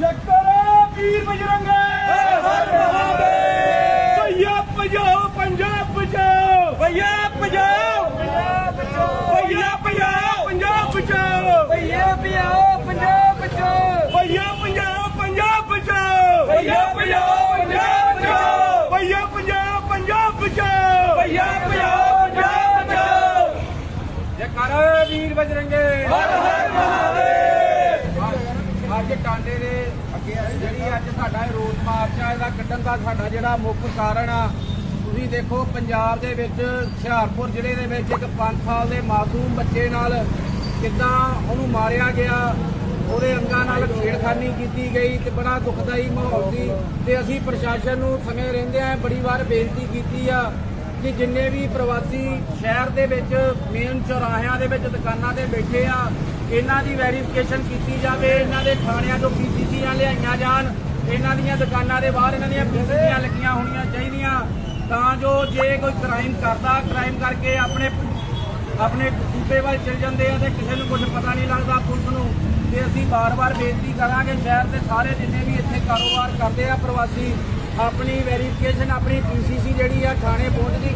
ਜੱਕਰੇ ਵੀਰ ਬਜਰੰਗੇ। ਹਰ ਮਹਾਦੇਵ ਭਈਆ ਭਜਾਓ ਪੰਜਾਬ ਬਚਾਓ। ਭਈਆ ਭਜਾਓ। ਭਈਆ ਭਜਾਓ ਪੰਜਾਬ ਬਚਾਓ। ਭਈਆ ਭਜਾਓ ਪੰਜਾਬ ਬਚਾਓ। ਭਈਆ ਭਜਾਓ ਪੰਜਾਬ ਬਚਾਓ। ਭਈਆ ਭਜਾਓ ਪੰਜਾਬ ਬਚਾਓ। ਭਈਆ ਭਜਾਓ ਪੰਜਾਬ ਬਚਾਓ। ਭਈਆ ਭਜਾਓ ਪੰਜਾਬ ਬਚਾਓ। ਜੈਕਾਰਾ ਵੀਰ ਬਜਰੰਗੇ। ਅੱਜ ਟਾਂਡੇ ਦੇ ਅੱਗੇ ਜਿਹੜੀ ਅੱਜ ਸਾਡਾ ਇਹ ਰੋਸ ਮਾਰਚ ਆ ਇਹਦਾ ਕੱਢਣ ਦਾ ਸਾਡਾ ਜਿਹੜਾ ਮੁੱਖ ਕਾਰਨ ਆ, ਤੁਸੀਂ ਦੇਖੋ ਪੰਜਾਬ ਦੇ ਵਿੱਚ, ਹੁਸ਼ਿਆਰਪੁਰ ਜ਼ਿਲ੍ਹੇ ਦੇ ਵਿੱਚ ਇੱਕ 5 ਸਾਲ ਦੇ ਮਾਸੂਮ ਬੱਚੇ ਨਾਲ ਕਿੱਦਾਂ ਉਹਨੂੰ ਮਾਰਿਆ ਗਿਆ, ਉਹਦੇ ਅੰਗਾਂ ਨਾਲ ਛੇੜਖਾਨੀ ਕੀਤੀ ਗਈ ਤੇ ਬੜਾ ਦੁਖਦਾਈ ਮਾਹੌਲ ਸੀ ਤੇ ਅਸੀਂ ਪ੍ਰਸ਼ਾਸਨ ਨੂੰ ਸਮੇਂ ਰਹਿੰਦਿਆਂ ਬੜੀ ਵਾਰ ਬੇਨਤੀ ਕੀਤੀ ਆ ਕਿ ਜਿੰਨੇ ਵੀ ਪ੍ਰਵਾਸੀ ਸ਼ਹਿਰ ਦੇ ਵਿੱਚ ਮੇਨ ਚੌਰਾਹਿਆਂ ਦੇ ਵਿੱਚ, ਦੁਕਾਨਾਂ ਤੇ ਬੈਠੇ ਆ, ਇਹਨਾਂ ਦੀ ਵੈਰੀਫਿਕੇਸ਼ਨ ਕੀਤੀ ਜਾਵੇ, ਇਹਨਾਂ ਦੇ ਥਾਣਿਆਂ ਤੋਂ ਪੀਸੀਸੀਆਂ ਲਿਆਈਆਂ ਜਾਣ, ਇਹਨਾਂ ਦੀਆਂ ਦੁਕਾਨਾਂ ਦੇ ਬਾਹਰ ਇਹਨਾਂ ਦੀਆਂ ਪੀਸੀਸੀਆਂ ਲੱਗੀਆਂ ਹੋਣੀਆਂ ਚਾਹੀਦੀਆਂ। ਤਾਂ ਜੋ ਜੇ ਕੋਈ ਕ੍ਰਾਈਮ ਕਰਦਾ ਕ੍ਰਾਈਮ ਕਰਕੇ ਆਪਣੇ ਆਪਣੇ ਸੂਬੇ ਵੱਲ ਚਲ ਜਾਂਦੇ ਆ ਤੇ ਕਿਸੇ ਨੂੰ ਕੁਝ ਪਤਾ ਨਹੀਂ ਲੱਗਦਾ ਪੁਲਿਸ ਨੂੰ। ਤੇ ਅਸੀਂ ਬਾਰ-ਬਾਰ ਬੇਨਤੀ ਕਰਾਂਗੇ ਸ਼ਹਿਰ ਦੇ ਸਾਰੇ ਜਿੰਨੇ ਵੀ ਇੱਥੇ ਕਾਰੋਬਾਰ ਕਰਦੇ ਆ ਪ੍ਰਵਾਸੀ, ਆਪਣੀ ਵੈਰੀਫਿਕੇਸ਼ਨ ਆਪਣੀ ਪੀਸੀਸੀ ਜਿਹੜੀ ਆ ਥਾਣੇ ਪਹੁੰਚਦੀ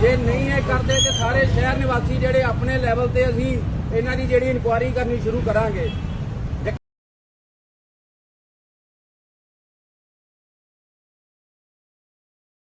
ਜੇ ਨਹੀਂ ਇਹ ਕਰਦੇ ਤੇ ਸਾਰੇ ਸ਼ਹਿਰ ਨਿਵਾਸੀ ਜਿਹੜੇ ਆਪਣੇ ਲੈਵਲ ਤੇ ਅਸੀਂ ਇਹਨਾਂ ਦੀ ਜਿਹੜੀ ਇਨਕੁਆਇਰੀ ਕਰਨੀ ਸ਼ੁਰੂ ਕਰਾਂਗੇ।